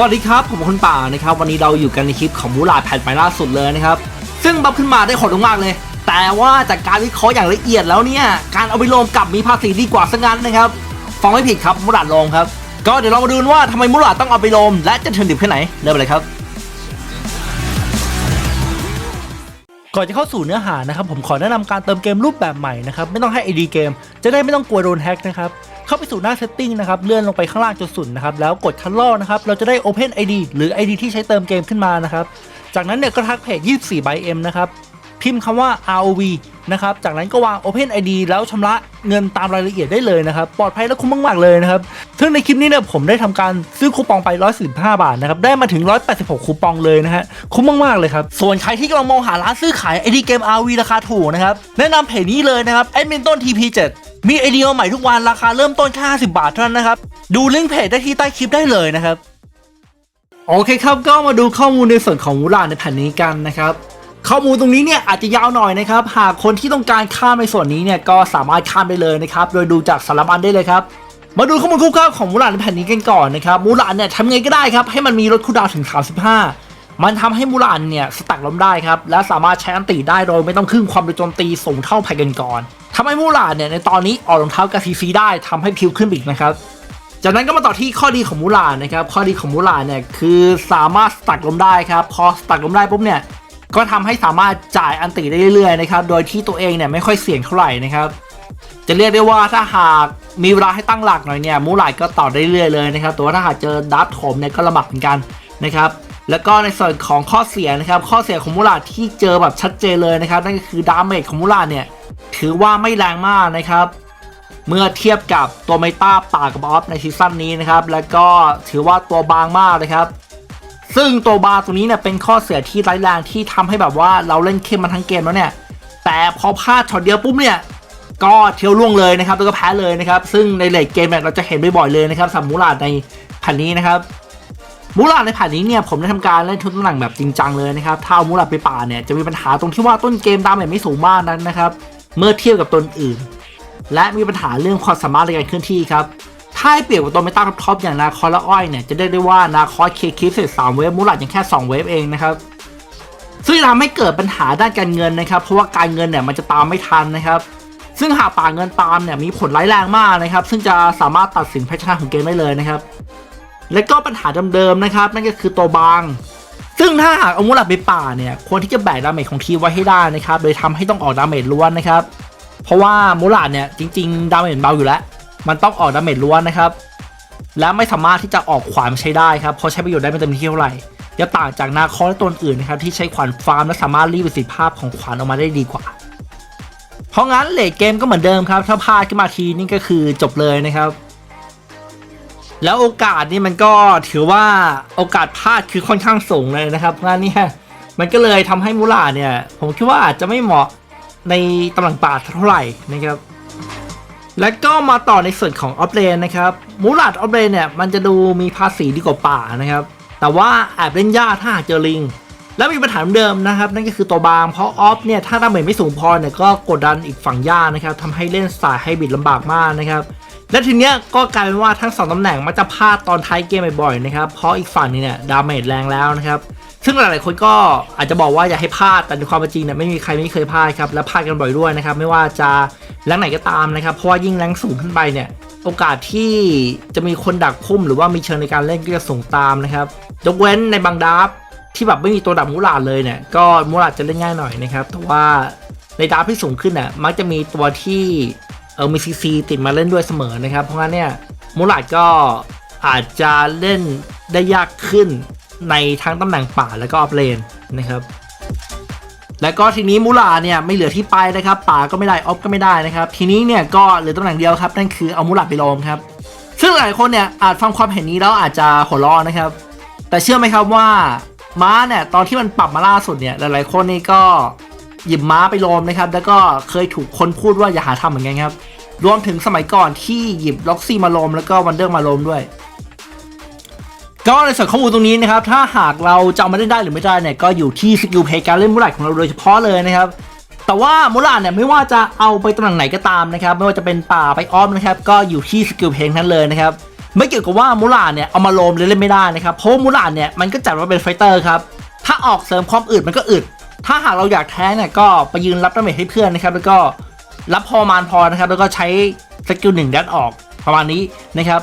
สวัสดีครับ ผมคุณป่านะครับ วันนี้เราอยู่กันในคลิปของมูลาแผ่นใหม่ล่าสุดเลยนะครับ ซึ่งบัฟขึ้นมาได้โหดมากเลย แต่ว่าจากการวิเคราะห์อย่างละเอียดแล้วเนี่ย การเอาไปลงกลับมีภาษีดีกว่าซะงั้นนะครับฟังไม่ผิดครับมูลาลงครับ ก็เดี๋ยวเรามาดูนว่าทำไมมูลาต้องเอาไปลงและจะเทิร์นดิบแค่ไหนเริ่มเลยครับก่อนจะเข้าสู่เนื้อหานะครับผมขอแนะนำการเติมเกมรูปแบบใหม่นะครับไม่ต้องให้ ID เกม จะได้ไม่ต้องกลัวโดนแฮ็กนะครับ เข้าไปสู่หน้า setting นะครับเลื่อนลงไปข้างล่างจนสุดนะครับแล้วกดคันลอกนะครับเราจะได้ Open ID หรือ ID ที่ใช้เติมเกมขึ้นมานะครับจากนั้นเนี่ยก็ทักเพจ 24 by M นะครับ พิมพ์คำว่า ROV นะครับ จากนั้นก็วาง Open ID แล้วชำระเงินตามรายละเอียดได้เลยนะครับ ปลอดภัยและคุ้มมาก ๆ เลยนะครับ ซึ่งในคลิปนี้เนี่ยผมได้ทำการซื้อคูปองไป 145 บาทนะครับ ได้มาถึง 186 คูปองเลยนะฮะ คุ้มมาก ๆ เลยครับ ส่วนใครที่กำลังมองหาร้านซื้อขาย ID เกม RV ราคาถูกนะครับ แนะนำเพจนี้เลยนะครับ a d m i n t o n TP7 มีไอเดียใหม่ทุกวันราคาเริ่มต้นแค่50 บาทเท่านั้นนะครับ ดูลิงก์เพจได้ที่ใต้คลิปได้เลยนะครับ โอเคครับ ก็มาดูข้อมูลในส่วนของมูลาในแผ่นนี้กันนะครับ ข้อมูลตรงนี้เนี่ยอาจจะยาวหน่อยนะครับ หากคนที่ต้องการข้ามในส่วนนี้เนี่ยก็สามารถข้ามได้เลยนะครับ โดยดูจากสารบัญได้เลยครับ มาดูข้อมูลคร่าวๆของมูลาในแผ่นนี้กันก่อนนะครับมูลาเนี่ยทำไงก็ได้ครับให้มันมีลดคูลดาวถึง 35 มันทำให้มูลาเนี่ยสต็กล้มได้ครับ และสามารถใช้อันติได้โดยไม่ต้องขึ้นความเร็วโจมตีสูงเท่าไพกันก่อนทำให้มูลาเนี่ยในตอนนี้ออกรองเท้ากับซีซีได้ทำให้พิวขึ้นอีกนะครับจากนั้นก็มาต่อที่ข้อดีของมูลานนะครับข้อดีของมูลาเนี่ยคือสามารถสตักลมได้ครับพอสตักลมได้ปุ๊บเนี่ย ก็ทำให้สามารถจ่ายอันติได้เรื่อยๆนะครับ โดยที่ตัวเองเนี่ยไม่ค่อยเสี่ยงเท่าไหร่นะครับ จะเรียกได้ว่าถ้าหากมีเวลาให้ตั้งหลักหน่อยเนี่ยมูลาก็ต่อได้เรื่อยเลยนะครับ แต่ว่าถ้าหากเจอดับถมเนี่ยก็ลำบากเหมือนกันนะครับแล้วก็ในส่วนของข้อเสียนะครับ ข้อเสียของมูลาที่เจอแบบชัดเจนเลยนะครับ นั่นก็คือดาเมจของมูลาเนี่ย ถือว่าไม่แรงมากนะครับ เมื่อเทียบกับตัวเมตาป่ากับออฟในซีซั่นนี้นะครับ แล้วก็ถือว่าตัวบางมากนะครับ ซึ่งตัวบาร์ตัวนี้เนี่ยเป็นข้อเสียที่ร้ายแรงที่ทำให้แบบว่าเราเล่นเข้มมาทั้งเกมแล้วเนี่ย แต่พอพลาดช็อตเดียวปุ๊บเนี่ยก็เที่ยวล่วงเลยนะครับแล้วก็แพ้เลยนะครับ ซึ่งในเลทเกมเนี่ยเราจะเห็นบ่อยๆเลยนะครับสำหรับมูลาดในแผ่นนี้นะครับมูลาดในแผ่นนี้เนี่ยผมได้ทำการเล่นทุนตำแหน่งแบบจริงจังเลยนะครับถ้าเอามูลาดไปป่าเนี่ยจะมีปัญหาตรงที่ว่าต้นเกมดาเมจไม่สูงมากนั้นนะครับ เมื่อเทียบกับตนอื่น และมีปัญหาเรื่องความสามารถในการเคลื่อนที่ครับ ถ้าให้เปรียบกับตัวเมตาท็อปอย่างนาคอและอ้อยเนี่ยจะได้ได้ว่านาคอเคคิฟเสร็จ3เวฟมูลัดยังแค่2เวฟเองนะครับซึ่งทำให้เกิดปัญหาด้านการเงินนะครับ เพราะว่าการเงินเนี่ยมันจะตามไม่ทันนะครับ ซึ่งหากป่าเงินตามเนี่ยมีผลร้ายแรงมากนะครับ ซึ่งจะสามารถตัดสินแพ้ชนะของเกมได้เลยนะครับ และก็ปัญหาเดิมๆนะครับ นั่นก็คือตัวบาง ซึ่งถ้าหากเอามูลัดไปป่าเนี่ยควรที่จะแบกดาเมจของทีไว้ให้ได้นะครับ โดยทำให้ต้องออกดาเมจล้วนนะครับ เพราะว่ามูลาดเนี่ยจริง ๆ ดาเมจเบาอยู่แล้ว มันต้องออกดาเมจล้วนนะครับ และไม่สามารถที่จะออกขวานใช้ได้ครับเพราะใช้ประโยชน์ได้ไม่เต็มที่เท่าไหร่จะต่างจากนาคอและตัวอื่นนะครับที่ใช้ขวานฟาร์มและสามารถรีดประสิทธิภาพของขวานออกมาได้ดีกว่า เพราะงั้นเลทเกมก็เหมือนเดิมครับ ถ้าพลาดขึ้นมาทีนี่ก็คือจบเลยนะครับ แล้วโอกาสนี่มันก็ถือว่าโอกาสพลาดคือค่อนข้างสูงเลยนะครับงั้นนี่ยมันก็เลยทำให้มูลาเนี่ย ผมคิดว่าอาจจะไม่เหมาะในตำแหน่งป่าเท่าไหร่นะครับ และก็มาต่อในส่วนของออฟเลนนะครับมูลัดออฟเลนเนี่ยมันจะดูมีภาษีดีกว่าป่านะครับ แต่ว่าแอบเล่นยากถ้าหากเจอลิง แล้วมีปัญหาเดิมนะครับ นั่นก็คือตัวบางเพราะออฟเนี่ยถ้าดาเมจไม่สูงพอเนี่ยก็กดดันอีกฝั่งยากนะครับทำให้เล่นสายไฮบิดลำบากมากนะครับและทีเนี้ยก็กลายเป็นว่าทั้งสองตำแหน่งมักจะพลาดตอนท้ายเกมบ่อยๆนะครับเพราะอีกฝั่งนี้เนี่ยดาเมจแรงแล้วนะครับ ซึ่งหลายๆคนก็อาจจะบอกว่าอย่าให้พลาดแต่ในความเป็นจริงเนี่ยไม่มีใครไม่เคยพลาดครับและพลาดกันบ่อยด้วยนะครับไม่ว่าจะแรงไหนก็ตามนะครับเพราะว่ายิ่งแรงสูงขึ้นไปเนี่ยโอกาสที่จะมีคนดักพุ่มหรือว่ามีเชิงในการเล่นก็จะสูงตามนะครับยกเว้นในบางดับที่แบบไม่มีตัวดับมูลาดเลยเนี่ยก็มูลาดจะเล่นง่ายหน่อยนะครับแต่ว่าในดับที่สูงขึ้นน่ะมักจะมีตัวที่เออมีซีซีติดมาเล่นด้วยเสมอนะครับ เพราะงั้นเนี่ยมูลาดก็อาจจะเล่นได้ยากขึ้น ในทั้งตำแหน่งป่าและก็ออฟเลนนะครับแล้วก็ทีนี้มูลาเนี่ยไม่เหลือที่ไปนะครับ ป่าก็ไม่ได้ออฟก็ไม่ได้นะครับ ทีนี้เนี่ยก็เหลือตำแหน่งเดียวครับ นั่นคือเอามูลาไปลงครับ ซึ่งหลายคนเนี่ยอาจฟังความเห็นนี้แล้วอาจจะหัวราะนนะครับ แต่เชื่อไหมครับว่าม้าเนี่ยตอนที่มันปรับมาล่าสุดเนี่ยหลายๆคนนี่ก็หยิบม้าไปลมนะครับ แล้วก็เคยถูกคนพูดว่าอย่าหาทำเหมือนกันครับรวมถึงสมัยก่อนที่หยิบล็อกซี่มาลมแล้วก็วันเดอร์มาลมด้วย ก็ในส่วนข้อมูลตรงนี้นะครับ ถ้าหากเราจะเอามาเล่นได้หรือไม่ได้เนี่ย ก็อยู่ที่สกิลเพย์การเล่นมูลาของเราโดยเฉพาะเลยนะครับ แต่ว่ามูลาเนี่ยไม่ว่าจะเอาไปตำแหน่งไหนก็ตามนะครับ ไม่ว่าจะเป็นป่าไปอ้อฟนะครับ ก็อยู่ที่สกิลเพย์นั้นเลยนะครับ ไม่เกี่ยวกับว่ามูลาเนี่ยเอามาโลมเล่นไม่ได้นะครับ เพราะมูลาเนี่ยมันก็จัดว่าเป็นไฟเตอร์ครับ ถ้าออกเสริมความอึดมันก็อึด ถ้าหากเราอยากแท้เนี่ยก็ไปยืนรับดาเมจให้เพื่อนนะครับ แล้วก็รับพอมานพอนะครับ แล้วก็ใช้สกิลหนึ่งดันออกประมาณนี้นะครับ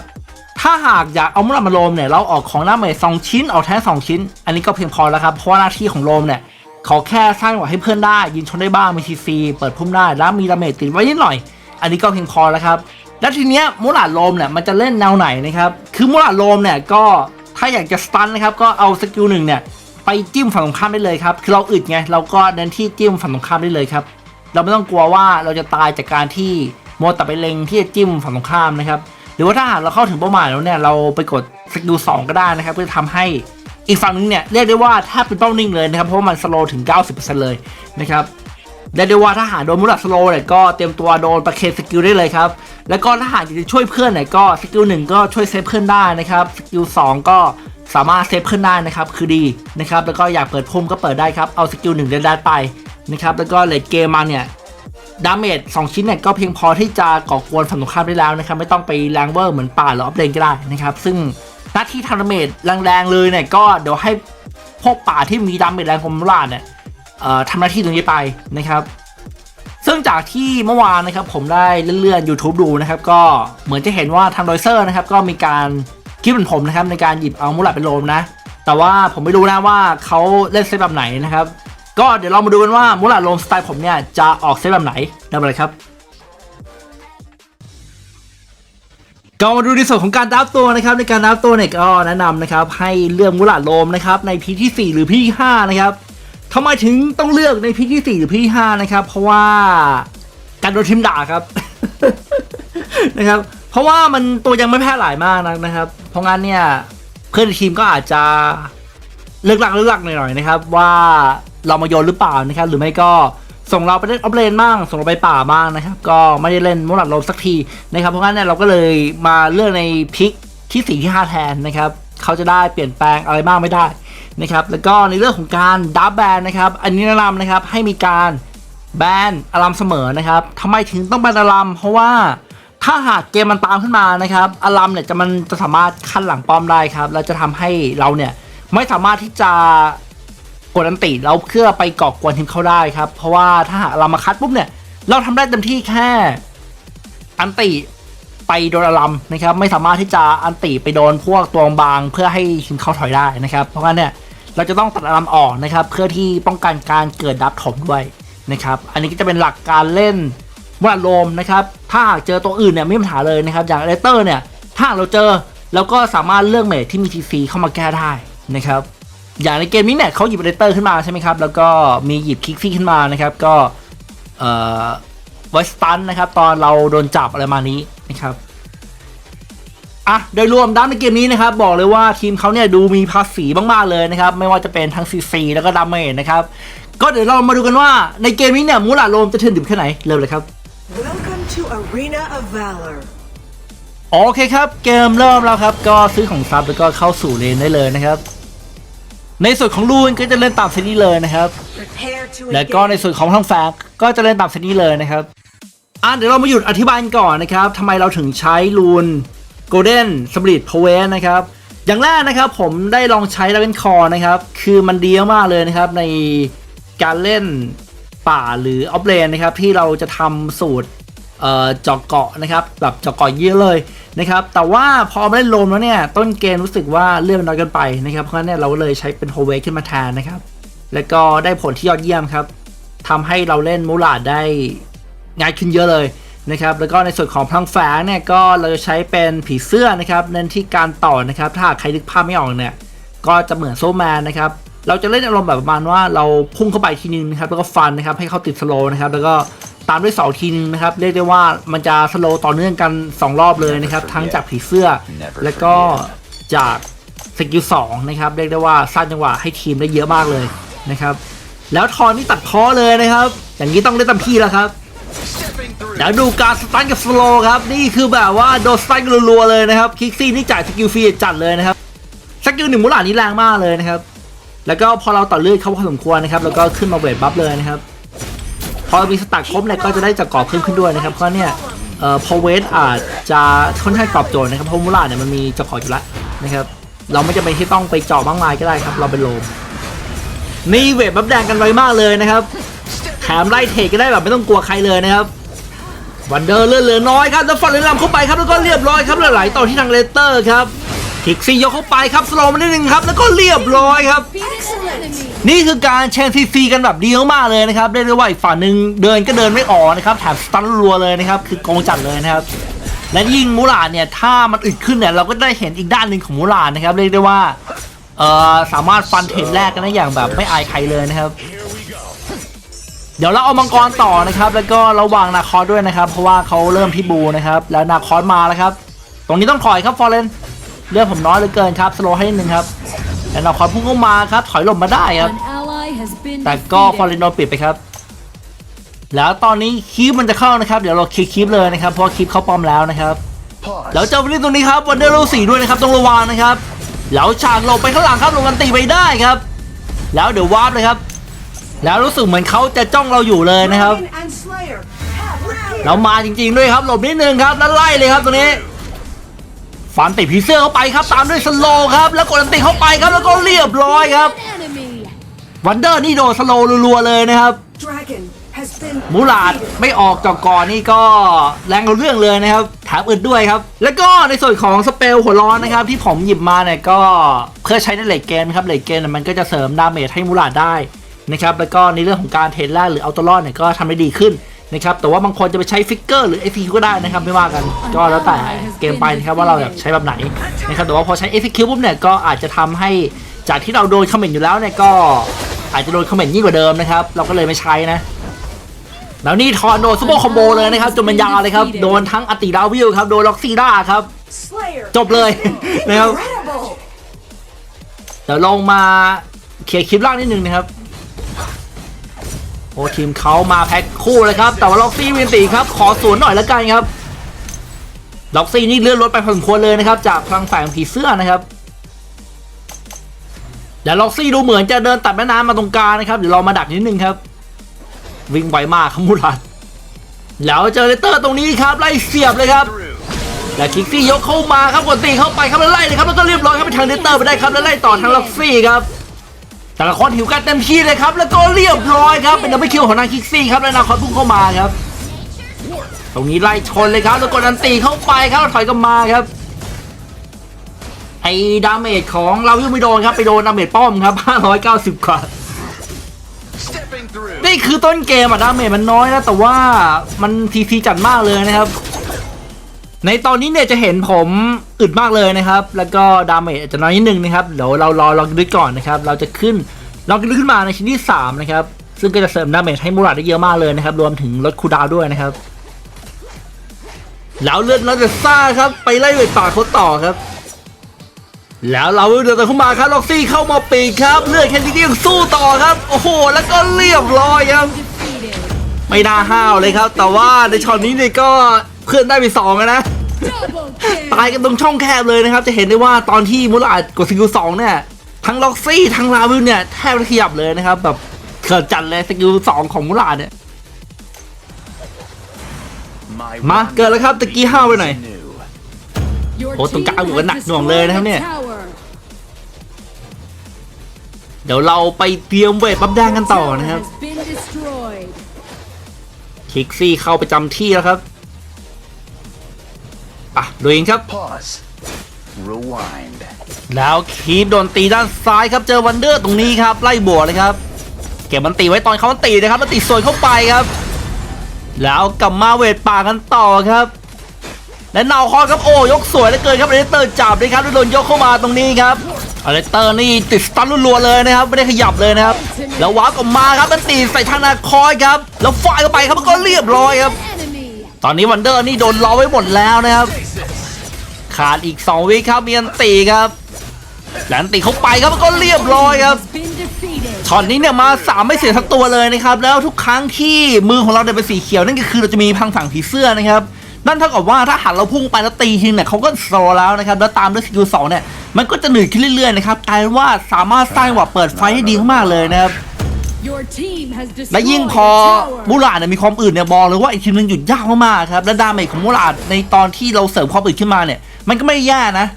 ถ้าหากอยากเอามูลามาโลมเนี่ยเราออกของดาเมจสองชิ้นออกแท้สองชิ้น อันนี้ก็เพียงพอแล้วครับเพราะว่าหน้าที่ของโลมเนี่ยเขอแค่สร้างหวให้เพื่อนได้ ยินชนได้บ้างมีทีซีเปิดพุ่มได้แล้วมีดาเมจติดไว้นิดหน่อย อันนี้ก็เพียงพอแล้วครับแล้วทีเนี้ยมูลาโลมเนี่ยมันจะเล่นแนวไหนนะครับคือมูลาโลมเนี่ยก็ถ้าอยากจะสตันนะครับก็เอาสกิลหนึ่งเนี่ยไปจิ้มฝั่งตรงข้ามได้เลยครับคือเราอึดไงเราก็เน้นที่จิ้มฝั่งตรงข้ามได้เลยครับเราไม่ต้องกลัวว่าเราจะตายจากการที่โมัวแต่ไปเล็งที่จะจิ้มฝั่งตรงข้ามนะครับ หรือว่าถ้าหาเราเข้าถึงเป้าหมายแล้วเนี่ยเราไปกดสกิลสองก็ได้นะครับเพื่อทำให้อีกฝั่งนึงเนี่ยเรียกได้ว่าแทบเป็นเป้านิ่งเลยนะครับเพราะว่ามันสโลถึง 90%เลยนะครับได้ได้ว่าถ้าหาโดนมุลัดสโลเนี่ยก็เตรียมตัวโดนประเคนสกิลได้เลยครับแล้วก็ถ้าหากอยากจะช่วยเพื่อนเนี่ยก็สกิลหนึ่งก็ช่วยเซฟเพื่อนได้นะครับสกิลสองก็สามารถเซฟเพื่อนได้นะครับคือดีนะครับแล้วก็อยากเปิดพุ่มก็เปิดได้ครับเอาสกิลหนึ่งเดินได้ไปนะครับแล้วก็เลดเกมมาเนี่ย ดาเมจ2ชิ้นเนี่ยก็เพียงพอที่จะก่อกวนฝั่งตรงข้ามได้แล้วนะครับ ไม่ต้องไปแรงเวอร์เหมือนป่าหรือออฟเลนก็ได้นะครับ ซึ่งหน้าที่ทำดาเมจแรงๆเลยเนี่ยก็เดี๋ยวให้พวกป่าที่มีดาเมจแรงกมุลาดเนี่ยทำหน้าที่ตรงนี้ไปนะครับ ซึ่งจากที่เมื่อวานนะครับผมได้เลื่อนๆ YouTube ดูนะครับ ก็เหมือนจะเห็นว่าทางโดยเซอร์นะครับก็มีการคิดเหมือนผมนะครับในการหยิบเอามูลาดเป็นโลมนะ แต่ว่าผมไม่รู้นะว่าเขาเล่นเซตแบบไหนนะครับ ก็เดี๋ยวเรามาดูกันว่ามูลาโลมสไตล์ผมเนี่ยจะออกเซตแบบไหนได้เลยครับก็มาดูในส่วนของการดับตัวนะครับในการดับตัวเนี่ยก็แนะนำนะครับให้เลือกมูลาโลมนะครับในพีที่ 4 หรือพีที่5นะครับทำไมถึงต้องเลือกในพีที่ 4 หรือพีที่5นะครับเพราะว่าการโดนทีมด่าครับนะครับ เพราะว่ามันตัวยังไม่แพร่หลายมากนักนะครับ เพราะงั้นเนี่ยเพื่อนในทีมก็อาจจะเลือกหลักเลือกหลักหน่อยๆนะครับว่า เรามาโยนหรือเปล่านะครับหรือไม่ก็ส่งเราไปเล่นออฟเลนบ้างส่งเราไปป่าบ้างนะครับ ก็ไม่ได้เล่นมูลาดลมสักทีนะครับ เพราะงั้นเนี่ยเราก็เลยมาเลือกในพิกที่สี่ที่ห้าแทนนะครับเขาจะได้เปลี่ยนแปลงอะไรมากไม่ได้นะครับ แล้วก็ในเรื่องของการดับแบนนะครับ อันนี้แนะนำนะครับให้มีการแบนอารามเสมอนะครับทำไมถึงต้องแบนอารามเพราะว่าถ้าหากเกมมันตามขึ้นมานะครับอารามเนี่ยจะมันจะสามารถขั้นหลังป้อมได้ครับ แล้วจะทำให้เราเนี่ยไม่สามารถที่จะ กดอันติแล้วเพื่อไปก่อกวนทีมเขาได้ครับ เพราะว่าถ้าหากเรามาคัดปุ๊บเนี่ย เราทำได้เต็มที่แค่อันติไปโดนอลัมนะครับ ไม่สามารถที่จะอันติไปโดนพวกตัวบางเพื่อให้ทีมเขาถอยได้นะครับ เพราะงั้นเนี่ยเราจะต้องตัดอลัมออกนะครับ เพื่อที่ป้องกันการเกิดดับถมด้วยนะครับ อันนี้ก็จะเป็นหลักการเล่นมูลโลมนะครับ ถ้าเจอตัวอื่นเนี่ยไม่มีปัญหาเลยนะครับ อย่างเลเตอร์เนี่ย ถ้าเราเจอเราก็สามารถเลือกเมทที่มีทีซีเข้ามาแก้ได้นะครับ อย่างในเกมนี้เนี่ยเขาหยิบเลเตอร์ขึ้นมาใช่ไหมครับ แล้วก็มีหยิบคิกซี่ขึ้นมานะครับ ก็เอ่อไว้สตันนะครับ ตอนเราโดนจับอะไรมานี้นะครับอะโดยรวมด้านในเกมนี้นะครับ บอกเลยว่าทีมเขาเนี่ยดูมีภาษีมากๆเลยนะครับ ไม่ว่าจะเป็นทั้งซีซีแล้วก็ดาเมจนะครับ ก็เดี๋ยวเรามาดูกันว่าในเกมนี้เนี่ยมูลาโลมจะเถื่อนดิบแค่ไหนเริ่มเลยครับ Welcome to Arena of Valor. โอเคครับ เกมเริ่มแล้วครับ ก็ซื้อของซับแล้วก็เข้าสู่เลนได้เลยนะครับ ในส่วนของลูนก็จะเล่นตามเซตนี้เลยนะครับ และก็ในส่วนของทางแฟกก็จะเล่นตามเซตนี้เลยนะครับอะเดี๋ยวเรามาหยุดอธิบายกันก่อนนะครับทำไมเราถึงใช้รูนโกลเด้นสปริตพเวนนะครับ อย่างแรกนะครับผมได้ลองใช้แล้วเป็นคอนะครับ คือมันดีมากเลยนะครับในการเล่นป่าหรือออฟเลนนะครับที่เราจะทำสูตร เอ่อเจาะเกาะนะครับแบบเจาะเกาะเยอะเลยนะครับแต่ว่าพอมาเล่นโลมแล้วเนี่ยต้นเกมรู้สึกว่าเลื่อนน้อยเกินไปนะครับเพราะฉะนั้นเนี่ยเราก็เลยใช้เป็นโฮเวขึ้นมาแทนนะครับแล้วก็ได้ผลที่ยอดเยี่ยมครับทำให้เราเล่นมูลาดได้ง่ายขึ้นเยอะเลยนะครับแล้วก็ในส่วนของพลังแฝงเนี่ยก็เราจะใช้เป็นผีเสื้อนะครับเน้นที่การต่อนะครับถ้าใครนึกภาพไม่ออกเนี่ยก็จะเหมือนโซแมนนะครับเราจะเล่นอารมณ์แบบประมาณว่าเราพุ่งเข้าไปทีนึงนะครับแล้วก็ฟันนะครับให้เขาติดสโลนะครับแล้วก็ ตามด้วยเสาทีนึงนะครับ เรียกได้ว่ามันจะสโลว์ต่อเนื่องกัน 2 รอบเลยนะครับ ทั้งจากผีเสื้อ แล้วก็จากสกิลสองนะครับ เรียกได้ว่าสร้างจังหวะให้ทีมได้เยอะมากเลยนะครับ แล้วทอนนี่ตัดพ้อเลยนะครับ อย่างนี้ต้องได้เต็มที่แล้วครับเดี๋ยวดูการสตันกับสโลว์ครับ นี่คือแบบว่าโดนสตันกันรัวๆเลยนะครับ คิกซี่นี่จ่ายสกิลฟรีจัดเลยนะครับสกิลหนึ่งมูลานี่แรงมากเลยนะครับ แล้วก็พอเราต่อเลือดเข้าพอสมควรนะครับ แล้วก็ขึ้นมาเวทบัฟเลยนะครับ พอมีสตักครบเนี่ยก็จะได้จากกรอบเพิ่มขึ้นด้วยนะครับเพราะเนี่ยเอ่อพอเวทอาจจะค่อนข้างตอบโจทย์นะครับเพราะมูลาเนี่ยมันมีเจาะขออยู่แล้วนะครับเราไม่จำเป็นที่ต้องไปเจาะมากมายก็ได้ครับ เราเป็นโลมนี่เวทบัฟแดงกันไวมากเลยนะครับแถมไล่เทก็ได้แบบไม่ต้องกลัวใครเลยนะครับวันเดอร์เลือดเหลือน้อยครับแล้วฟอนเลนลำเข้าไปครับแล้วก็เรียบร้อยครับแล้วไหลต่อที่ทางเลสเตอร์ครับ คิกซี่ยกเข้าไปครับสโลว์มานิดนึงครับแล้วก็เรียบร้อยครับ นี่คือการแชนซีซีกันแบบดีมากๆเลยนะครับเรียกได้ว่าอีกฝั่งหนึ่งเดินก็เดินไม่ออกนะครับแถมสตันรัวเลยนะครับคือโกงจัดเลยนะครับและยิ่งมูลาดเนี่ยถ้ามันอึดขึ้นเนี่ยเราก็ได้เห็นอีกด้านหนึ่งของมูลาดนะครับเรียกได้ว่าเอ่อสามารถฟันเทรดแรกกันได้อย่างแบบไม่อายใครเลยนะครับ เดี๋ยวเราเอามังกรต่อนะครับ แล้วก็ระวังนาคอสด้วยนะครับ เพราะว่าเขาเริ่มที่บูนะครับ แล้วนาคอสมาแล้วครับ ตรงนี้ต้องถอยครับฟอร์เรน เลือดผมน้อยเหลือเกินครับสโลให้นิดนึงครับแล้วนาคอสพุ่งเข้ามาครับถอยหลบมาได้ครับ แต่ก็ฟอร์เรนโดนปิดไปครับ แล้วตอนนี้คีปมันจะเข้านะครับ เดี๋ยวเราคลิกคีปเลยนะครับเพราะว่าคีปเขาปลอมแล้วนะครับแล้วเจ้าวันนี้ตรงนี้ครับวันเดอร์โรสี่ด้วยนะครับต้องระวังนะครับแล้วฉากหลบไปข้างหลังครับลงกันตีไปได้ครับ แล้วเดี๋ยววาร์ปเลยครับ แล้วรู้สึกเหมือนเขาจะจ้องเราอยู่เลยนะครับ Dragon and Slayer have appeared. แล้วมาจริงๆด้วยครับหลบนิดนึงครับแล้วไล่เลยครับตรงนี้ ฟันติดผีเสื้อเข้าไปครับ ตามด้วยสโลว์ครับ แล้วกดอันติเข้าไปครับ แล้วก็เรียบร้อยครับ วันเดอร์นี่โดนสโลว์รัวๆเลยนะครับ Dragon has been มูลาด defeated. ไม่ออกจอกก่อนนี่ก็แรงเอาเรื่องเลยนะครับแถมอึดด้วยครับ แล้วก็ในส่วนของสเปลหัวร้อนนะครับ ที่ผมหยิบมาเนี่ยก็เพื่อใช้ในเลดเกมนะครับเลดเกมเนี่ยมันก็จะเสริมดาเมจให้มูลาดได้นะครับแล้วก็ในเรื่องของการเทรนแรกหรือเอาตัวรอดเนี่ยก็ทำได้ดีขึ้น นะครับแต่ว่าบางคนจะไปใช้ฟิกเกอร์หรือ f อก็ได้นะครับไม่ว่ากันก็แล้วแต่เกมไปนะครับว่าเราอยากใช้แบบไหนนะครับแต่ว่าพอใช้ f อปุ๊บเนี่ยก็อาจจะทำให้จากที่เราโดนคอมเมนต์อยู่แล้วเนี่ยก็อาจจะโดนคอมเมนต์ยิ่งกว่าเดิมนะครับเราก็เลยไม่ใช้นะแล้วนี่ทอนโดนซุปเปอร์คอมโบเลยนะครับจนมันยาวเลยครับโดนทั้งอติดาวิลครับโดนล็อกซีด้าครับ Slayer จบเลยนะครับ incredible. เดี๋ยวลงมาเคลียร์คลิปล่างนิดนึงนะครับ โอ้ทีมเขามาแพ็คคู่เลยครับ แต่ว่าล็อกซี่วียนตีครับขอสวนหน่อยแล้วกันครับ ล็อกซี่นี่เลื่อนรถไปพอสมควรเลยนะครับ จากพลังแฝงผีเสื้อนะครับเดี๋ยวล็อกซี่ดูเหมือนจะเดินตัดแม่น้ำมาตรงกลางนะครับเดี๋ยวเรามาดักนิดนึงครับ วิ่งไวมากครับมูรัดแล้วเจอเลเตอร์ตรงนี้ครับไล่เสียบเลยครับและคิกซี่ยกเข้ามาครับกดตีเข้าไปครับแล้วไล่เลยครับแล้วก็เรียบร้อยครับไปทางเลเตอร์ไปได้ครับแล้วไล่ต่อทางล็อกซี่ครับ แต่ละคนหิวกันเต็มที่เลยครับ แล้วก็เรียบร้อยครับ เป็นดับเบิลคิวของนางคิกซี่ครับ แล้วนาคอนพุ่งเข้ามาครับ ตรงนี้ไล่ชนเลยครับ แล้วกดอันตีเข้าไปครับแล้วถอยกลับมาครับ ไอ้ดาเมจของเรายังไม่โดนครับ ไปโดนดาเมจป้อมครับ 590กว่า Stepping through. นี่คือต้นเกมอะดาเมจมันน้อยนะ แต่ว่ามันทีซีจัดมากเลยนะครับ ในตอนนี้เนี่ยจะเห็นผมอึดมากเลยนะครับ แล้วก็ดาเมจอาจจะน้อยนิดนึงนะครับ เดี๋ยวเรารอลองดูก่อนนะครับ เราจะขึ้นลองดูขึ้นมาในชิ้นที่ 3 นะครับ ซึ่งก็จะเสริมดาเมจให้มูราดได้เยอะมากเลยนะครับ รวมถึงลดคูดาวด้วยนะครับ แล้วเลือดเราจะซ่าครับ ไปไล่เวทป่าเขาต่อครับ แล้วเราเดินเข้ามาครับล็อกซี่เข้ามาปีกครับ เลือดแค่นี้ยังสู้ต่อครับ โอ้โห แล้วก็เรียบร้อยครับ ไม่น่าห้าวเลยครับ แต่ว่าในช็อตนี้เนี่ยก็ เพื่อนได้ไปสองนะ ตายกันตรงช่องแคบเลยนะครับ จะเห็นได้ว่าตอนที่มุลาดกดสกิลสองเนี่ย ทั้งล็อกซี่ทั้งลาวิลเนี่ยแทบไม่ขยับเลยนะครับแบบเกิดจัดเลยสกิลสองของมุลาดเนี่ย มาเกิดแล้วครับตะกี้ห้าวไปหน่อยโอ้ตรงกลางหัวหนักหน่วงเลยนะครับเนี่ยเดี๋ยวเราไปเตรียมเวทปั๊บแดงกันต่อนะครับ คิกซี่เข้าไปจำที่แล้วครับ อะดูเองครับ Pause. Rewind. แล้วคีบโดนตีด้านซ้ายครับเจอวันเดอร์ตรงนี้ครับ ไล่บวกเลยครับ เก็บมันตีไว้ตอนเขามันตีนะครับมันตีสวนเข้าไปครับ แล้วกลับมาเวทป่ากันต่อครับ และนาวคอนครับโอ้ยกสวยเหลือเกินครับเลสเตอร์จับเลยครับแล้วโดนยกเข้ามาตรงนี้ครับอเลสเตอร์นี่ติดสตันรัวๆเลยนะครับไม่ได้ขยับเลยนะครับแล้ววาร์ปออกมาครับมันตีใส่ทางนาคอยครับแล้วฟาดเข้าไปครับมันก็เรียบร้อยครับ ตอนนี้วันเดอร์นี่โดนล้อไว้หมดแล้วนะครับ ขาดอีก 2 วิครับมีอันตีครับแลวอันตีเข้าไปครับมันก็เรียบร้อยครับช็อตนี้เนี่ยมาสามไม่เสียสักตัวเลยนะครับ แล้วทุกครั้งที่มือของเราเนี่ยเป็นสีเขียวนั่นก็คือเราจะมีพังฝังผีเสื้อนะครับนั่นเท่ากับว่าถ้าหันเราพุ่งไปแล้วตีทีเนี่ยเขาก็โซแล้วนะครับแล้วตามด้วยสกิลสองเนี่ยมันก็จะหนืดขึ้นเรื่อยๆนะครับกลายว่าสามารถสร้างจังหวะเปิดไฟให้ดีมากเลยนะครับ และยิ่งพอมูลาดเนี่ยมีความอื่นเนี่ยบอกเลยว่าไอทีมมันหยุดยากมากๆครับ และดาเมจของมูลาดในตอนที่เราเสริมความอื่นขึ้นมาเนี่ย มันก็ไม่แย่นะ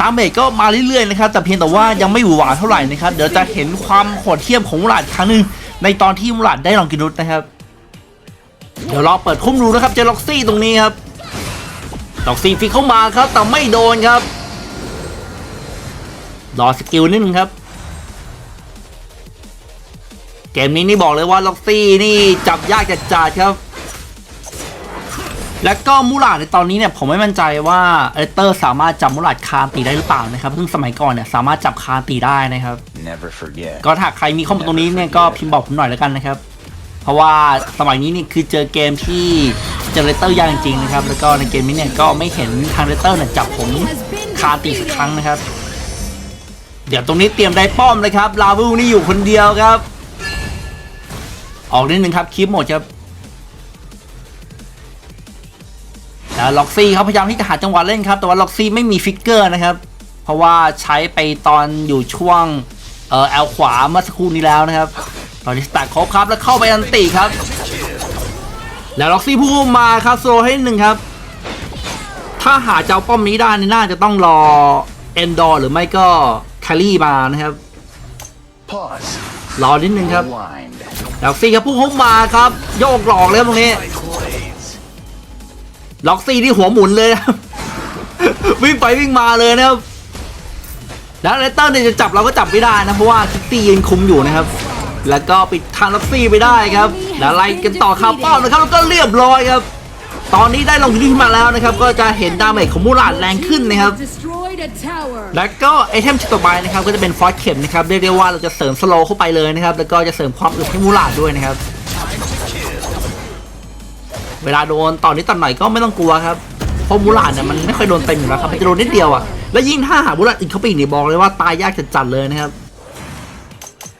ดามเมจก็มาเรื่อยๆนะครับ แต่เพียงแต่ว่ายังไม่หวือหวาเท่าไหร่นะครับ เดี๋ยวจะเห็นความโหดเหี้ยมของมูลาดอีกครั้งหนึ่งในตอนที่มูลาดได้ลองกินุสนะครับ เดี๋ยวรอเปิดคุ้มดูนะครับเจอล็อกซี่ตรงนี้ครับล็อกซี่ฟิกเข้ามาครับแต่ไม่โดนครับรอสกิลนิดนึงครับ เกมนี้นี่บอกเลยว่าล็อกซี่นี่จับยากจัดจัดๆครับ แล้วก็มูลาดในตอนนี้เนี่ยผมไม่มั่นใจว่าเอเตอร์สามารถจับมูลาดคานตีได้หรือเปล่านะครับซึ่งสมัยก่อนเนี่ยสามารถจับคานตีได้นะครับ Never forget. ก็ถ้าใครมีข้อมูลตรงนี้เนี่ยก็พิมพ์บอกผมหน่อยแล้วกันนะครับ เพราะว่าสมัยนี้นี่คือเจอเกมที่เจอเลเตอร์ยากจริงๆนะครับ แล้วก็ในเกมนี้เนี่ยก็ไม่เห็นทางเลเตอร์เนี่ยจับผมคาตีสักครั้งนะครับ เดี๋ยวตรงนี้เตรียมได้ป้อมเลยครับลาวูนี่อยู่คนเดียวครับ ออกนิดนึงครับคลิปหมดครับแล้วล็อกซี่เขาพยายามที่จะหาจังหวะเล่นครับ แต่ว่าล็อกซี่ไม่มีฟิกเกอร์นะครับ เพราะว่าใช้ไปตอนอยู่ช่วงเอ่อแอลขวาเมื่อสักครู่นี้แล้วนะครับ ตอนนี้สแต็กครบครับแล้วเข้าไปอันติครับ แล้วล็อกซี่พุ่งมาครับโซให้หนึ่งครับ ถ้าหาเจ้าป้อมนี้ได้นี่น่าจะต้องรอเอนดอร์หรือไม่ก็แคลรี่มานะครับ Pause. รอนิดนึงครับ Rewind. ล็อกซี่ครับพุ่งเข้ามาครับ โยกหลอกเลยตรงนี้ล็อกซี่ที่หัวหมุนเลยนะวิ่งไปวิ่งมาเลยนะครับแล้วเลสเตอร์เนี่ยจะจับเราก็จับไม่ได้นะ เพราะว่าคิกตี้ยืนคุมอยู่นะครับ แล้วก็ปิดทางล็อกซี่ไปได้ครับแล้วไล่กันต่อคาป้อมนะครับแล้วก็เรียบร้อยครับ ตอนนี้ได้ลงที่มาแล้วนะครับ ก็จะเห็นดาเมจของมูลาดแรงขึ้นนะครับ Has destroyed a tower. แล้วก็ไอเทมชุดต่อไปนะครับก็จะเป็นฟอสเข็มนะครับเรียกได้ว่าเราจะเสริมสโลว์เข้าไปเลยนะครับแล้วก็จะเสริมความอึดให้มูลาดด้วยนะครับ เวลาโดนตอนนี้ตอนไหนก็ไม่ต้องกลัวครับเพราะมูลาดเนี่ยมันไม่ค่อยโดนเต็มอยู่แล้วครับมันจะโดนนิดเดียวอะแล้วยิ่งถ้าหามูลาดอื่นเข้าไปอีกนี่บอกเลยว่าตายยากจัดๆเลยนะครับ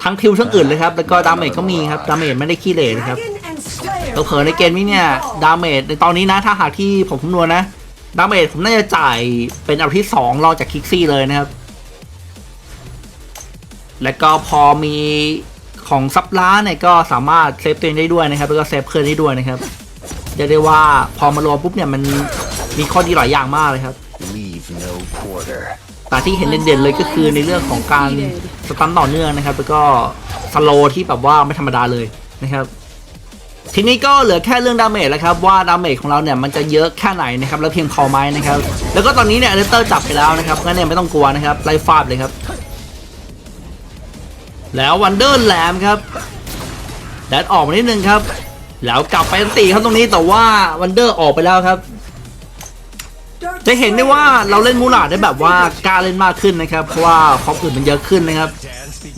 ทั้งคิวทั้งอื่นเลยครับ แล้วก็ดาเมจก็มีครับ ดาเมจไม่ได้ขี้เหร่นะครับ Dragon and Slayer. เผลอๆในเกมนี้เนี่ย ดาเมจในตอนนี้นะ ถ้าหากที่ผมคำนวณนะ ดาเมจผมน่าจะจ่ายเป็นอันที่2รองจากคิกซี่เลยนะครับ และก็พอมีของซับล้าเนี่ยก็สามารถเซฟตัวเองได้ด้วยนะครับ แล้วก็เซฟเพื่อนได้ด้วยนะครับเรียกได้ว่าพอมารวมปุ๊บเนี่ยมันมีข้อดีหลายอย่างมากเลยครับ Leave no quarter. แต่ที่เห็นเด่นๆเลยก็คือในเรื่องของการสตันต่อเนื่องนะครับ แล้วก็สโลว์ที่แบบว่าไม่ธรรมดาเลยนะครับ ทีนี้ก็เหลือแค่เรื่องดาเมจแล้วครับว่าดาเมจของเราเนี่ยมันจะเยอะแค่ไหนนะครับแล้วเพียงพอไหมนะครับแล้วก็ตอนนี้เนี่ยเลเตอร์จับไปแล้วนะครับงั้นเนี่ยไม่ต้องกลัวนะครับไล่ฟาดเลยครับ แล้ววันเดอร์แลมครับแดดออกมานิดนึงครับแล้วกลับไปตีครับตรงนี้แต่ว่าวันเดอร์ออกไปแล้วครับ จะเห็นได้ว่าเราเล่นมูลาดได้แบบว่ากล้าเล่นมากขึ้นนะครับเพราะว่าคอปอื่นมันเยอะขึ้นนะครับ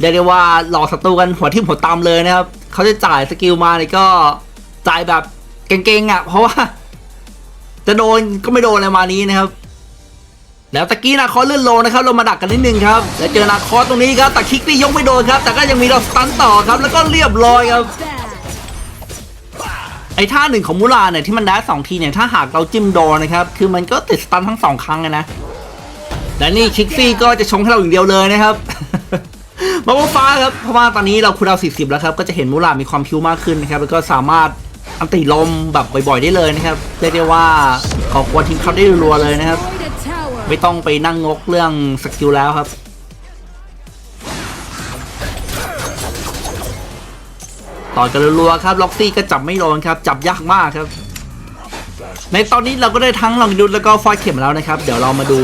เรียกได้ว่าหลอกศัตรูกันหัวทิ่มหัวตามเลยนะครับ เขาจะจ่ายสกิลมาเนี่ยก็จ่ายแบบเก่งๆอะ เพราะว่า จะโดนก็ไม่โดนอะไรมานี้นะครับ แล้วตะกี้นาคอเลื่อนโลนะครับเรามาดักกันนิดนึงครับ แล้วเจอนาคอตรงนี้ครับแต่คิกนี่ยกไม่โดนครับ แต่ก็ยังมีเราสตันต่อครับ แล้วก็เรียบร้อยครับไอ้ท่าหนึ่งของมูลาเนี่ยที่มันได้สองทีเนี่ยถ้าหากเราจิ้มโดนนะครับ คือมันก็ติดสตันทั้งสองครั้งเลยนะ และนี่คิกซี่ก็จะชงให้เราอย่างเดียวเลยนะครับ มาว่าฟ้าครับ เพราะว่าตอนนี้เราคูดาว40 แล้วครับ ก็จะเห็นมูลามีความพิวมากขึ้นนะครับ แล้วก็สามารถอันติลมแบบบ่อยๆได้เลยนะครับ เรียกได้ว่าขอกวนทีมเขาได้รัวเลยนะครับ ไม่ต้องไปนั่งงกเรื่องสกิลแล้วครับต่อกันรัวๆครับ ล็อกซี่ก็จับไม่โดนครับ จับยากมากครับ ในตอนนี้เราก็ได้ทั้งลองดูแล้วก็ฟอยเข็มแล้วนะครับ เดี๋ยวเรามาดู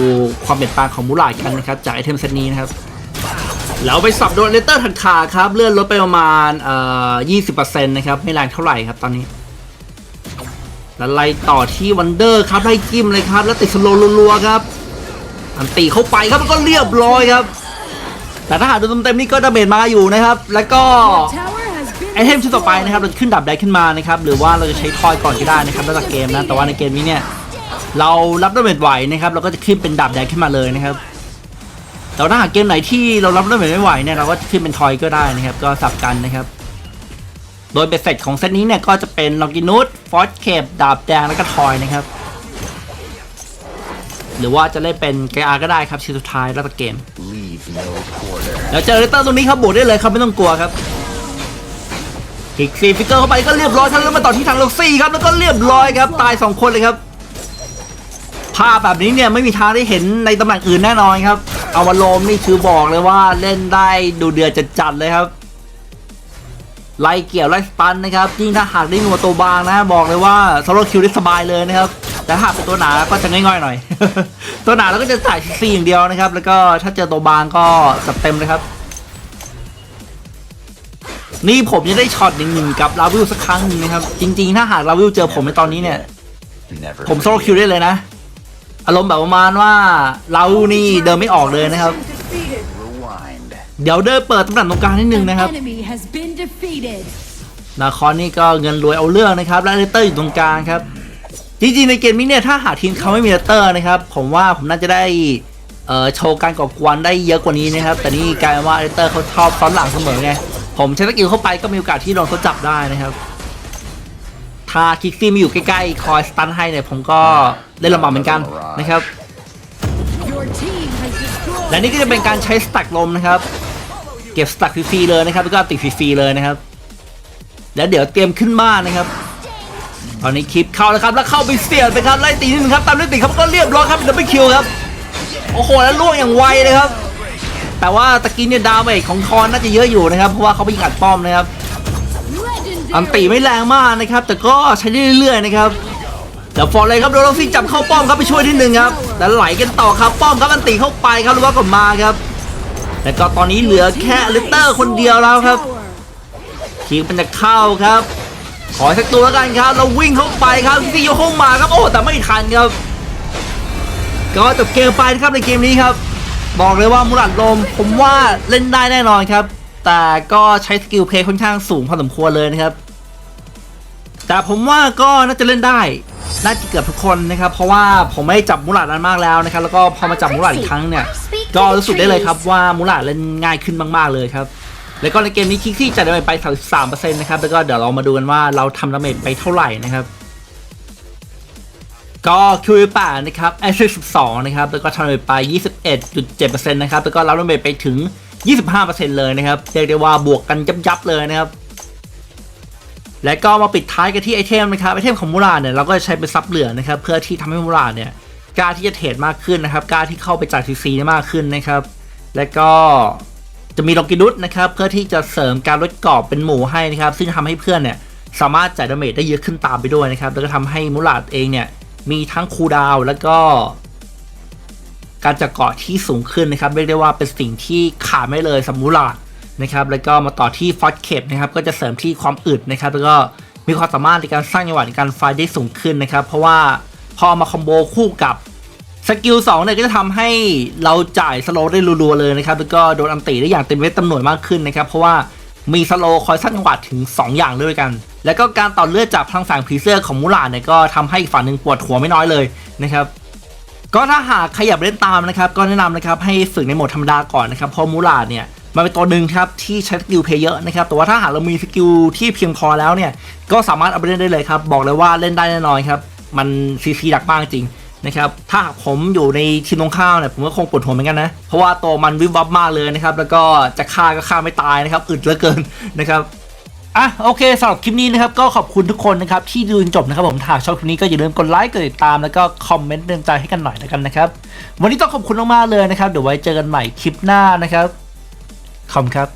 ความเปลี่ยนแปลงของมูลากันนะครับ จากไอเทมเซตนี้นะครับ เราไปสับโดนเลเตอร์ถัดขาครับเลื่อนลดไปประมาณเอ่อ20%นต์นะครับ ไม่แรงเท่าไหร่ครับตอนนี้ แล้วไล่ต่อที่วันเดอร์ครับไล่จิ้มเลยครับ แล้วติดสโลว์รัวๆครับอันตีเข้าไปครับแล้วก็เรียบร้อยครับ แต่ถ้าหากดูเต็มๆนี่ก็ดาเมจมาอยู่นะครับ แล้วก็ไอเทมชุดต่อไปนะครับเราจะขึ้นดับได้ขึ้นมานะครับหรือว่าเราจะใช้ทอยก่อนก็ได้นะครับแล้วแต่เกมนะแต่ว่าในเกมนี้เนี่ยเรารับดาเมจไหวนะครับเราก็จะขึ้นเป็นดับแดงขึ้นมาเลยนะครับ แต่ว่าถ้าหากเกมไหนที่เรารับดาเมจไม่ไหวเนี่ยเราก็ขึ้นเป็นทอยก็ได้นะครับ ก็สับกันนะครับ โดยเบสเสร็จของเซตนี้เนี่ยก็จะเป็นลอกินุสฟอสเคปดาบแดงแล้วก็ทอยนะครับ หรือว่าจะเล่นเป็นไกอาก็ได้ครับชิ้นสุดท้ายแล้วแต่เกม แล้วเจอเลเตอร์ตรงนี้ครับบวกได้เลยครับไม่ต้องกลัวครับคลิกซีฟิกเกอร์เข้าไปก็เรียบร้อยทั้งแล้วมาต่อที่ทางล็อกซี่ครับแล้วก็เรียบร้อยครับตายสองคนเลยครับภาพแบบนี้เนี่ยไม่มีทางได้เห็นในตำแหน่งอื่นแน่นอนครับ เอามาโลมนี่คือบอกเลยว่าเล่นได้ดูเดือดจัดๆเลยครับ ไล่เกี่ยวไล่สตันนะครับยิ่งถ้าหากได้หนัวตัวบางนะบอกเลยว่าโซโลคิวได้สบายเลยนะครับแต่ถ้าหากเป็นตัวหนาก็จะง่อยๆหน่อย ตัวหนาแล้วก็จะจ่ซีอย่างเดียวนะครับ แล้วก็ถ้าเจอตัวบางก็จัดเต็มเลยครับ นี่ผมยังได้ช็อตหนึ่งกับลาวิลสักครั้งนึงนะครับ จริง ๆ ถ้าหากลาวิลเจอผมในตอนนี้เนี่ย ผมโซโลคิวได้เลยนะ อารมณ์แบบประมาณว่าลาวิลนี่เดินไม่ออกเลยนะครับ Defeated. rewind. เดี๋ยวเดินเปิดตำแหน่งตรงกลางนิดนึง An นะครับ enemy has been defeated. นาคอนนี่ก็เงินรวยเอาเรื่องนะครับ และเลเตอร์อยู่ตรงกลางครับ จริงๆในเกมนี้เนี่ยถ้าหากทีมเขาไม่มีเลเตอร์นะครับ ผมว่าผมน่าจะได้เอ่อโชว์การก่อกวนได้เยอะกว่านี้นะครับ แต่นี่กลายเป็นว่าเลเตอร์เขาชอบซ้อนหลังเสมอไง ผมใช้สกิลเข้าไปก็มีโอกาสที่โดนเขาจับได้นะครับ ถ้าคิกซี่มาอยู่ใกล้ๆคอยสตันให้เนี่ยผมก็ เล่นลำบากเหมือนกันนะครับ และนี่ก็จะเป็นการใช้สตักลมนะครับ เก็บสตักฟรีๆเลยนะครับ แล้วก็ติดฟรีๆเลยนะครับ แล้วเดี๋ยวเตรียมขึ้นบ้านนะครับ ตอนนี้คลิปเข้าแล้วครับ แล้วเข้าไปเสียดไปครับไล่ตีนิดนึงครับตามด้วยตีครับก็เรียบร้อยครับดับเบิลคิวครับโอ้โหแล้วล่วงอย่างไวเลยครับ แต่ว่าตะกี้เนี่ยดาวเมจของคอนน่าจะเยอะอยู่นะครับเพราะว่าเขาไปยิงอัดป้อมนะครับอันตีไม่แรงมากนะครับ แต่ก็ใช้ได้เรื่อยๆนะครับ เดี๋ยวฟอร์เลยครับโดนล็อกซี่จับเข้าป้อมครับไปช่วยที่หนึ่งครับแล้วไหลกันต่อครับป้อมครับอันตีเข้าไปครับรู้ว่ากลับมาครับแล้วก็ตอนนี้เหลือแค่ลิเตอร์คนเดียวแล้วครับคิงมันจะเข้าครับ ขอสักตัวแล้วกันครับเราวิ่งเข้าไปครับที่โยกเข้ามาครับโอ้แต่ไม่ทันครับ ก็จบเกมไปครับในเกมนี้ครับ บอกเลยว่ามูรัดลมผมว่าเล่นได้แน่นอนครับ แต่ก็ใช้สกิลเพลย์ค่อนข้างสูงพอสมควรเลยนะครับ แต่ผมว่าก็น่าจะเล่นได้น่าจะเกือบทุกคนนะครับ เพราะว่าผมไม่จับมูรัดนั้นมากแล้วนะครับ แล้วก็พอมาจับมูรัดอีกครั้งเนี่ย ก็รู้สึกได้เลยครับว่ามูรัดเล่นง่ายขึ้นมากๆเลยครับ แล้วก็ในเกมนี้คิกซี่จัดดาเมจไป 33%นะครับ แล้วก็เดี๋ยวเรามาดูกันว่าเราทำดาเมจไปเท่าไหร่นะครับ ก็คิวแปดนะครับแอช12 นะครับ แล้วก็ทำดาเมจไป 21.7%นะครับ แล้วก็รับดาเมจไปถึง 25%เลยนะครับ เรียกได้ว่าบวกกันยับๆเลยนะครับ และก็มาปิดท้ายกันที่ไอเทมนะครับไอเทมของมูราเนี่ยเราก็จะใช้เป็นซับเหลืองนะครับเพื่อที่ทำให้มูราเนี่ยกล้าที่จะเทรดมากขึ้นนะครับกล้าที่เข้าไปจ่ายซีซีได้มากขึ้นนะครับ และก็จะมีลองกินุสนะครับเพื่อที่จะเสริมการลดกรอบเป็นหมู่ให้นะครับ ซึ่งทำให้เพื่อนเนี่ยสามารถจ่ายดาเมจได้เยอะขึ้นตามไปด้วยนะครับแล้วก็ทำให้มูราดเองเนี่ยมีทั้งคูลดาวแล้วก็ การจัดเกาะที่สูงขึ้นนะครับเรียกได้ว่าเป็นสิ่งที่ขาดไม่เลยสำหรับมูราด นะครับแล้วก็มาต่อที่ฟอสเคปนะครับก็จะเสริมที่ความอึดนะครับแล้วก็มีความสามารถในการสร้างจังหวะในการไฟได้สูงขึ้นนะครับ เพราะว่าพอมาคอมโบคู่กับสกิล2เนี่ยก็จะทำให้เราจ่ายสโลได้รัวๆเลยนะครับแล้วก็โดนอันตีได้อย่างเต็มเวทเต็มหน่วยมากขึ้นนะครับเพราะว่ามีสโลคอยสร้างจังหวะถึง 2 อย่างด้วยกัน แล้วก็การต่อเลือดจากพลังฝั่งผีเสื้อของมูลาดเนี่ยก็ทำให้อีกฝั่งหนึ่งปวดหัวไม่น้อยเลยนะครับก็ถ้าหากขยับเล่นตามนะครับ ก็แนะนำนะครับให้ฝึกในโหมดธรรมดาก่อนนะครับเพราะมูลาดเนี่ย มันเป็นตัวหนึ่งครับที่ใช้สกิลเพย์เยอะนะครับ แต่ว่าถ้าหากเรามีสกิลที่เพียงพอแล้วเนี่ย ก็สามารถเอาไปเล่นได้เลยครับ บอกเลยว่าเล่นได้แน่นอนครับ มันซีซีดักมากจริงนะครับ ถ้าผมอยู่ในทีมตรงข้ามเนี่ยผมก็คงปวดหัวเหมือนกันนะ เพราะว่าตัวมันวิบวับมากเลยนะครับ แล้วก็จะฆ่าก็ฆ่าไม่ตายนะครับ อึดเหลือเกินนะครับอะโอเคสำหรับคลิปนี้นะครับก็ขอบคุณทุกคนนะครับที่ดูจนจบนะครับผมถ้าชอบคลิปนี้ก็อย่าลืมกดไลค์กดติดตามแล้วก็คอมเมนต์เตือนใจให้กันหน่อยแล้วกันนะครับ วันนี้ต้องขอบคุณมากๆเลยนะครับเดี๋ยวไว้เจอกันใหม่คลิปหน้านะครับ คอมครับ